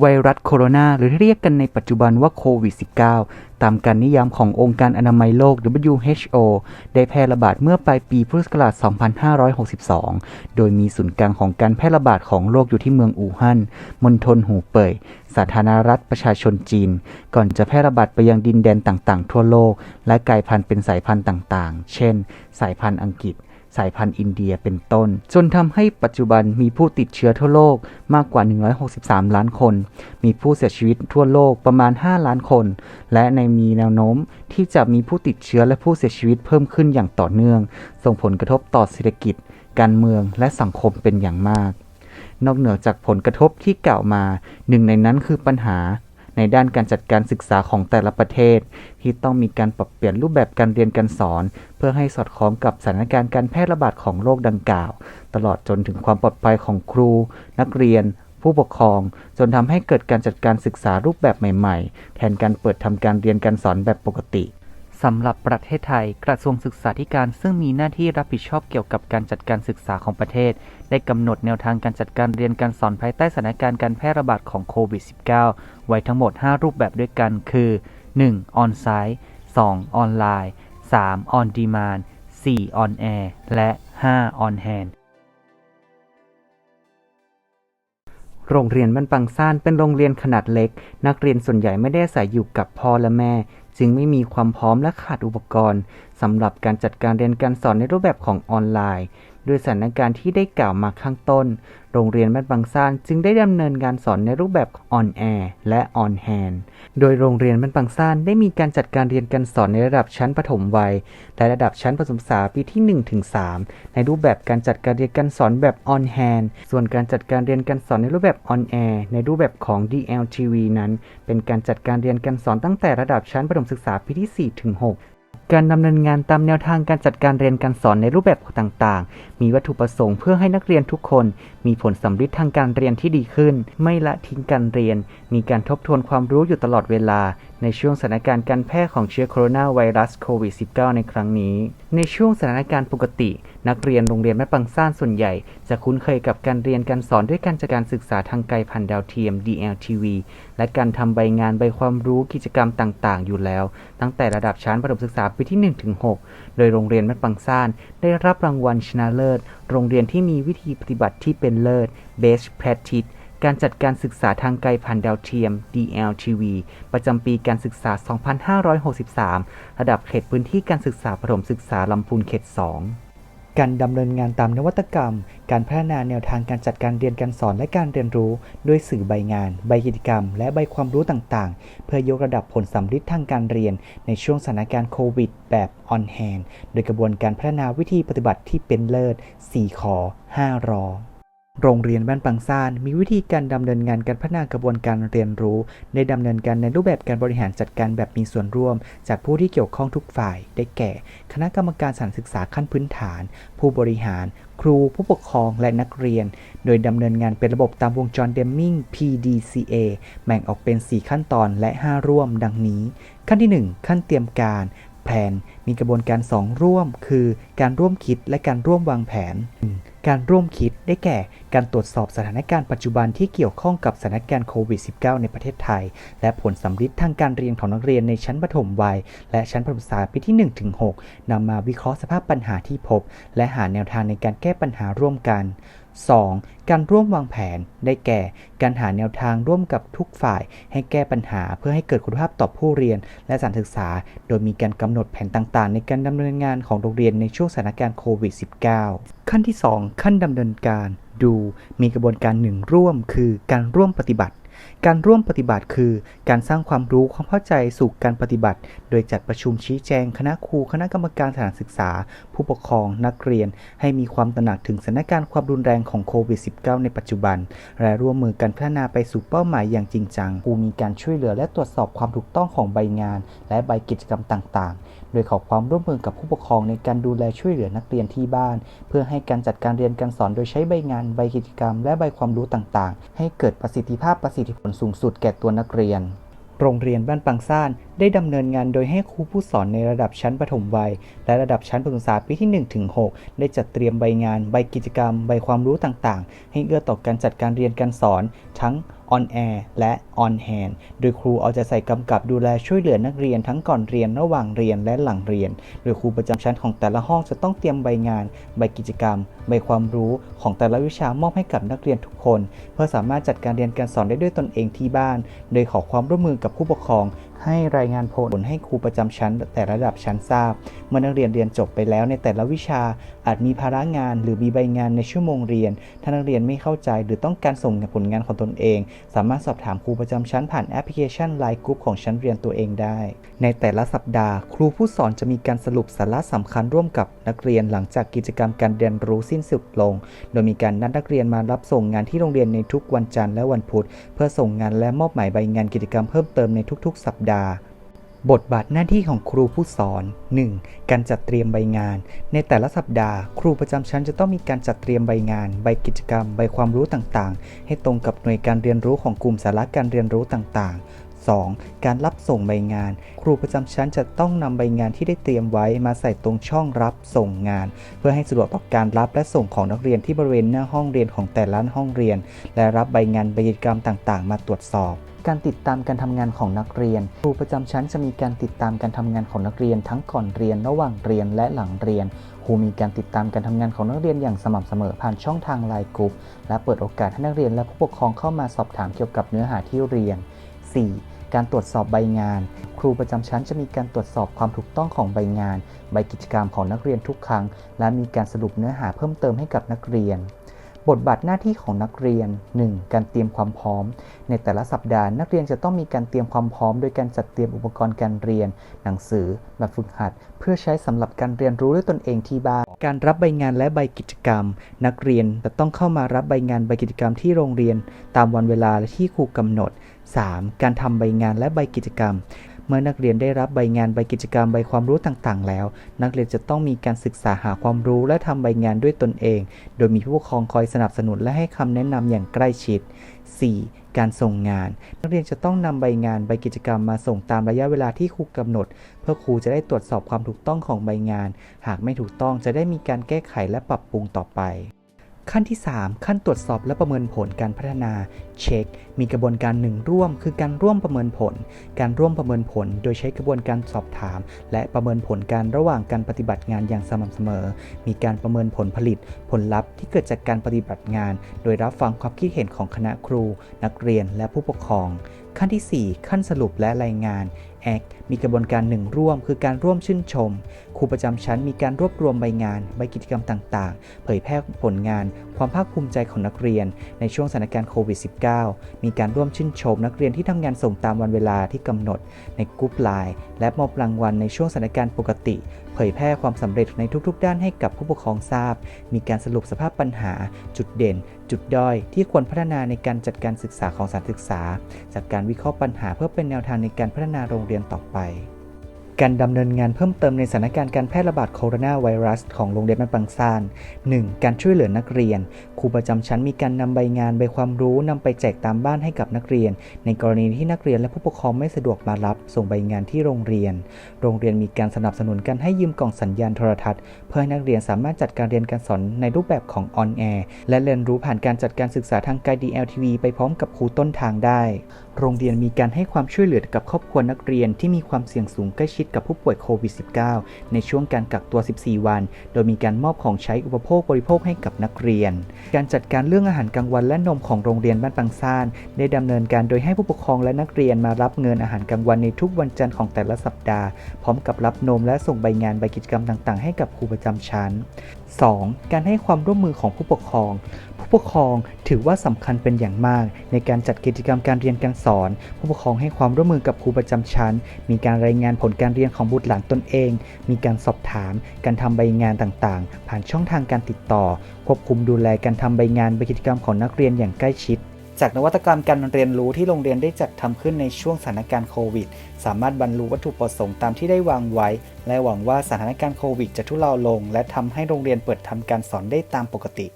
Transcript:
ไวรัสโคโรนาหรือที่เรียกกันในปัจจุบันว่าโควิด -19 ตามการนิยามขององค์การอนามัยโลก WHO ได้แพร่ระบาดเมื่อปลายปีพุทธศักราช 2562 โดยมีศูนย์กลางของการแพร่ระบาดของโรคอยู่ที่เมืองอู่ฮั่น มณฑลหูเป่ย สาธารณรัฐประชาชนจีน ก่อนจะแพร่ระบาดไปยังดินแดนต่างๆ ทั่วโลก และกลายพันธุ์เป็นสายพันธุ์ต่างๆ เช่น สายพันธุ์อังกฤษ สายพันธุ์อินเดียเป็นต้น จนทำให้ปัจจุบันมีผู้ติดเชื้อทั่วโลกมากกว่า 163 ล้านคน มีผู้เสียชีวิตทั่วโลกประมาณ 5 ล้านคน และในมีแนวโน้มที่จะมีผู้ติดเชื้อและผู้เสียชีวิตเพิ่มขึ้นอย่างต่อเนื่อง ส่งผลกระทบต่อเศรษฐกิจ การเมืองและสังคมเป็นอย่างมาก นอกเหนือจากผลกระทบที่กล่าวมา หนึ่งในนั้นคือปัญหา ในด้านการจัดการศึกษาของแต่ละประเทศ ที่ต้องมีการปรับเปลี่ยนรูปแบบการเรียนการสอน เพื่อให้สอดคล้องกับสถานการณ์การแพร่ระบาดของโรคดังกล่าว ตลอดจนถึงความปลอดภัยของครู นักเรียน ผู้ปกครอง จนทำให้เกิดการจัดการศึกษารูปแบบใหม่ ๆ แทนการเปิดทำการเรียนการสอนแบบปกติ สำหรับประเทศไทย กระทรวงศึกษาธิการซึ่งมีหน้าที่รับผิดชอบเกี่ยวกับการจัดการศึกษาของประเทศ ได้กำหนดแนวทางการจัดการเรียนการสอนภายใต้สถานการณ์การแพร่ระบาดของโควิด -19 ไว้ทั้งหมด 5 รูปแบบด้วยกัน คือ 1. On-site 2. ออนไลน์ 3. On demand 4. On air และ 5. On hand โรงเรียนบ้านปังซ่านเป็นโรงเรียนขนาดเล็ก นักเรียนส่วนใหญ่ไม่ได้อาศัยอยู่กับพ่อและแม่ จึงไม่มีความพร้อมและขาดอุปกรณ์สำหรับการจัดการเรียนการสอนในรูปแบบของออนไลน์ ด้วยสถานการณ์ที่ได้กล่าวมาข้างต้น โรงเรียนบ้านบางซ่านจึงได้ดำเนินการสอนในรูปแบบออนแอร์และออนแฮนโดยโรงเรียนบ้านบางซ่านได้มีการจัดการเรียนการสอนในระดับชั้นประถมวัย และระดับชั้นประถมศึกษาปีที่1ถึง3ในรูปแบบการจัดการเรียนการสอนแบบออนแฮนส่วนการจัดการเรียนการสอนในรูปแบบออนแอร์ในรูปแบบของ DLTV นั้น เป็นการจัดการเรียนการสอนตั้งแต่ระดับชั้นประถมศึกษาปีที่4ถึง6 การดำเนินงานตามแนวทางการจัดการเรียนการสอนในรูปแบบต่างๆ มีวัตถุประสงค์เพื่อให้นักเรียนทุกคน มีผลสัมฤทธิ์ทางการเรียนที่ดีขึ้น ไม่ละทิ้งการเรียน มีการทบทวนความรู้อยู่ตลอดเวลา ในช่วงสถานการณ์การแพร่ของเชื้อโคโรนาไวรัสโควิด -19 ในครั้งนี้ ในช่วงสถานการณ์ปกติ นักเรียนโรงเรียนแม่ปังซ่านส่วนใหญ่ จะคุ้นเคยกับการเรียนการสอนด้วยการจัดการศึกษาทางไกลผ่านดาวเทียม DLTV และการทำใบงานใบความรู้กิจกรรมต่างๆ อยู่แล้ว ตั้งแต่ระดับชั้นประถมศึกษาปีที่1ถึง6โดยโรงเรียนแม่ปังซ่านได้รับรางวัลชนะเลิศ โรงเรียนที่มีวิธีปฏิบัติที่เป็นเลิศ Best Practice การจัดการศึกษาทางไกลผ่านดาวเทียม DLTV ประจำปีการศึกษา 2563 ระดับเขตพื้นที่การศึกษาประถมศึกษาลำพูนเขต 2 การดำเนินงานตามนวัตกรรม การพัฒนาแนวทางการจัดการเรียนการสอนและการเรียนรู้ ด้วยสื่อใบงาน ใบกิจกรรม และใบความรู้ต่างๆ เพื่อยกระดับผลสัมฤทธิ์ทางการเรียน ในช่วงสถานการณ์โควิด แบบ on hand โดยกระบวนการพัฒนาวิธีปฏิบัติที่เป็นเลิศ 4 ขอ 5 รอ โรงเรียนบ้านปังซ่านมีวิธีการดำเนินงานการพัฒนากระบวนการเรียนรู้ได้ดำเนินการในรูปแบบการบริหารจัดการแบบมีส่วนร่วม จากผู้ที่เกี่ยวข้องทุกฝ่าย ได้แก่ คณะกรรมการสถานศึกษาขั้นพื้นฐาน ผู้บริหาร ครูผู้ปกครองและนักเรียน โดยดำเนินงานเป็นระบบตามวงจรเดมมิง PDCA แบ่งออกเป็น 4 ขั้นตอนและ 5 ร่วม ดังนี้ ขั้นที่ 1 ขั้นเตรียมการ แผน มีกระบวนการ 2 ร่วม คือ การร่วมคิดและการร่วมวางแผน การร่วมคิดได้แก่ การตรวจสอบสถานการณ์ปัจจุบันที่เกี่ยวข้องกับสถานการณ์โควิด -19 ในประเทศไทย และผลสัมฤทธิ์ทางการเรียนของนักเรียนในชั้นประถมวัย และชั้นประถมศึกษาปีที่ 1-6นำมาวิเคราะห์สภาพปัญหาที่พบ และหาแนวทางในการแก้ปัญหาร่วมกัน 2. การร่วมวางแผน ได้แก่ การหาแนวทางร่วมกับทุกฝ่าย ให้แก้ปัญหาเพื่อให้เกิดคุณภาพต่อผู้เรียน และสถานศึกษา โดยมีการกำหนดแผนต่างๆ ในการดำเนินงานของโรงเรียนในช่วงสถานการณ์โควิด -19 ขั้นที่ 2 ขั้นดำเนินการ ดู มีกระบวนการหนึ่งร่วม คือการร่วมปฏิบัติ การร่วมปฏิบัติคือ การสร้างความรู้ความเข้าใจสู่การปฏิบัติ โดยจัดประชุมชี้แจง คณะครู คณะกรรมการสถานศึกษา ผู้ปกครอง นักเรียน ให้มีความตระหนักถึงสถานการณ์ความรุนแรงของโควิด -19 ในปัจจุบัน และร่วมมือกันพัฒนาไปสู่เป้าหมายอย่างจริงจังครูมีการช่วยเหลือและตรวจสอบความถูกต้องของใบงาน และใบกิจกรรมต่าง ๆ โดยขอความร่วมมือกับผู้ปกครองในการดูแลช่วยเหลือนักเรียนที่บ้าน เพื่อให้การจัดการเรียนการสอนโดยใช้ใบงานใบกิจกรรม และใบความรู้ต่างๆ ให้เกิดประสิทธิภาพประสิทธิผลสูงสุดแก่ตัวนักเรียน โรงเรียนบ้านปังซ่าน ได้ดำเนินงานโดยให้ครูผู้สอนในระดับชั้นประถมวัย และระดับชั้นประถมศึกษาปีที่1ถึง6ได้จัดเตรียมใบงาน ใบกิจกรรม ใบความรู้ต่างๆ ให้เอื้อต่อการจัดการเรียนการสอน ทั้ง on air และ on hand โดยครูเอาใจใส่กำกับดูแลช่วยเหลือนักเรียนทั้งก่อนเรียนระหว่างเรียนและหลังเรียน โดยครูประจำชั้นของแต่ละห้องจะต้องเตรียมใบงาน ใบกิจกรรม ใบความรู้ของแต่ละวิชามอบให้กับนักเรียนทุกคน เพื่อสามารถจัดการเรียนการสอนได้ด้วยตนเองที่บ้าน โดยขอความร่วมมือกับผู้ปกครองให้รายงานผลให้ครูประจำชั้น แต่ระดับชั้นทราบ เมื่อนักเรียนเรียนจบไปแล้วในแต่ละวิชาอาจมีภาระงาน หรือมีใบงานในชั่วโมงเรียน ถ้านักเรียนไม่เข้าใจหรือต้องการส่งผลงานของตนเอง สามารถสอบถามครูประจำชั้นผ่านแอปพลิเคชัน Line Group ของชั้นเรียนตัวเองได้ ในแต่ละสัปดาห์ ครูผู้สอนจะมีการสรุปสาระสำคัญร่วมกับนักเรียนหลังจากกิจกรรมการเรียนรู้สิ้นสุดลง โดยมีการนัดนักเรียนมารับส่งงานที่โรงเรียนในทุกวันจันทร์และวันพุธ เพื่อส่งงานและมอบหมายใบงานกิจกรรมเพิ่มเติมในทุกๆ สัปดาห์บทบาทหน้าที่ของครูผู้สอน 1. การจัดเตรียมใบงาน ในแต่ละสัปดาห์ ครูประจำชั้นจะต้องมีการจัดเตรียมใบงาน ใบกิจกรรม ใบความรู้ต่างๆ ให้ตรงกับหน่วยการเรียนรู้ของกลุ่มสาระการเรียนรู้ต่าง ๆ 2. การรับส่งใบงาน ครูประจำชั้นจะต้องนำใบงานที่ได้เตรียมไว้มาใส่ตรงช่องรับส่งงาน เพื่อให้สะดวกต่อการรับและส่งของนักเรียนที่บริเวณหน้าห้องเรียนของแต่ละห้องเรียน และรับใบงานใบกิจกรรมต่างๆ มาตรวจสอบ การติดตามการทำงานของนักเรียน ครูประจำชั้นจะมีการติดตามการทำงานของนักเรียน ทั้งก่อนเรียนระหว่างเรียนและหลังเรียน ครูมีการติดตามการทำงานของนักเรียนอย่างสม่ำเสมอผ่านช่องทางไลน์กลุ่มและเปิดโอกาสให้นักเรียนและผู้ปกครองเข้ามาสอบถามเกี่ยวกับเนื้อหาที่เรียน 4. การตรวจสอบใบงาน ครูประจำชั้นจะมีการตรวจสอบความถูกต้องของใบงาน ใบกิจกรรมของนักเรียนทุกครั้ง และมีการสรุปเนื้อหาเพิ่มเติมให้กับนักเรียน บทบาทหน้าที่ของนักเรียน 1. การเตรียมความพร้อม ในแต่ละสัปดาห์นักเรียนจะต้องมีการเตรียมความพร้อม โดยการจัดเตรียมอุปกรณ์การเรียน หนังสือแบบฝึกหัด เพื่อใช้สำหรับการเรียนรู้ด้วยตนเองที่บ้าน การรับใบงานและใบกิจกรรม นักเรียนจะต้องเข้ามารับใบงานใบกิจกรรมที่โรงเรียน ตามวันเวลาและที่ครูกำหนด 3. การทำใบงานและใบกิจกรรม เมื่อนักเรียนได้รับใบงานใบกิจกรรมใบความรู้ต่างๆ แล้ว นักเรียนจะต้องมีการศึกษาหาความรู้และทำใบงานด้วยตนเอง โดยมีผู้ปกครองคอยสนับสนุนและให้คำแนะนำอย่างใกล้ชิด 4. การส่งงาน นักเรียนจะต้องนำใบงานใบกิจกรรมมาส่งตามระยะเวลาที่ครูกำหนด เพื่อครูจะได้ตรวจสอบความถูกต้องของใบงาน หากไม่ถูกต้องจะได้มีการแก้ไขและปรับปรุงต่อไปขั้นที่ 3 ขั้นตรวจสอบและประเมินผลการพัฒนา เช็คมีกระบวนการหนึ่งร่วม คือการร่วมประเมินผล การร่วมประเมินผล โดยใช้กระบวนการสอบถาม และประเมินผลการระหว่างการปฏิบัติงานอย่างสม่ำเสมอ มีการประเมินผลผลิต ผลลัพธ์ที่เกิดจากการปฏิบัติงาน โดยรับฟังความคิดเห็นของคณะครู นักเรียนและผู้ปกครอง ขั้นที่ 4 ขั้นสรุปและรายงาน Act มีกระบวนการหนึ่งร่วม คือการร่วมชื่นชม ครูประจำชั้นมีการรวบรวมใบงาน ใบกิจกรรมต่าง ๆ เผยแพร่ผลงาน ความภาคภูมิใจของนักเรียน ในช่วงสถานการณ์โควิด -19 มีการร่วมชื่นชมนักเรียนที่ทำงานส่งตามวันเวลาที่กำหนดในกรุ๊ปไลน์และมอบรางวัลในช่วงสถานการณ์ปกติ เผยแพร่ความสำเร็จในทุกๆ ด้านให้กับผู้ปกครองทราบ มีการสรุปสภาพปัญหา จุดเด่น จุดด้อย ที่ควรพัฒนาในการจัดการศึกษาของสถานศึกษา จากการวิเคราะห์ปัญหาเพื่อเป็นแนวทางในการพัฒนาโรงเรียนต่อไป การดำเนินงานเพิ่มเติมในสถานการณ์การแพร่ระบาดโคโรนาไวรัสของโรงเรียนบ้านปังซาน 1. การช่วยเหลือนักเรียน ครูประจำชั้นมีการนำใบงานใบความรู้นำไปแจกตามบ้านให้กับนักเรียน ในกรณีที่นักเรียนและผู้ปกครองไม่สะดวกมารับ ส่งใบงานที่โรงเรียน โรงเรียนมีการสนับสนุนการให้ยืมกล่องสัญญาณโทรทัศน์ เพื่อให้นักเรียนสามารถจัดการเรียนการสอนในรูปแบบของออนแอร์และเรียนรู้ผ่านการจัดการศึกษาทางไกล DLTV ไปพร้อมกับครูต้นทางได้ โรงเรียนมีการให้ความช่วยเหลือกับครอบครัวนักเรียนที่มีความเสี่ยงสูงใกล้ชิดกับผู้ป่วยโควิด -19 ในช่วงการกักตัว 14 วัน โดยมีการมอบของใช้อุปโภคบริโภคให้กับนักเรียน การจัดการเรื่องอาหารกลางวันและนมของโรงเรียนบ้านปังซ่าน ได้ดำเนินการโดยให้ผู้ปกครองและนักเรียนมารับเงินอาหารกลางวันในทุกวันจันทร์ของแต่ละสัปดาห์ พร้อมกับรับนมและส่งใบงานใบกิจกรรมต่างๆ ให้กับครูประจำชั้น 2. การให้ความร่วมมือของผู้ปกครอง ผู้ปกครองถือว่าสำคัญเป็นอย่างมาก ในการจัดกิจกรรมการเรียนการสอน ผู้ปกครองให้ความร่วมมือกับครูประจำชั้น มีการรายงานผลการเรียนของบุตรหลานตนเอง มีการสอบถาม การทำใบงานต่างๆ ผ่านช่องทางการติดต่อ ควบคุมดูแลการทำใบงานใบกิจกรรมของนักเรียนอย่างใกล้ชิดจากนวัตกรรมการเรียนรู้ที่โรงเรียนได้จัดทำขึ้นในช่วงสถานการณ์โควิด สามารถบรรลุวัตถุประสงค์ตามที่ได้วางไว้ และหวังว่าสถานการณ์โควิดจะทุเลาลง และทำให้โรงเรียนเปิดทำการสอนได้ตามปกติ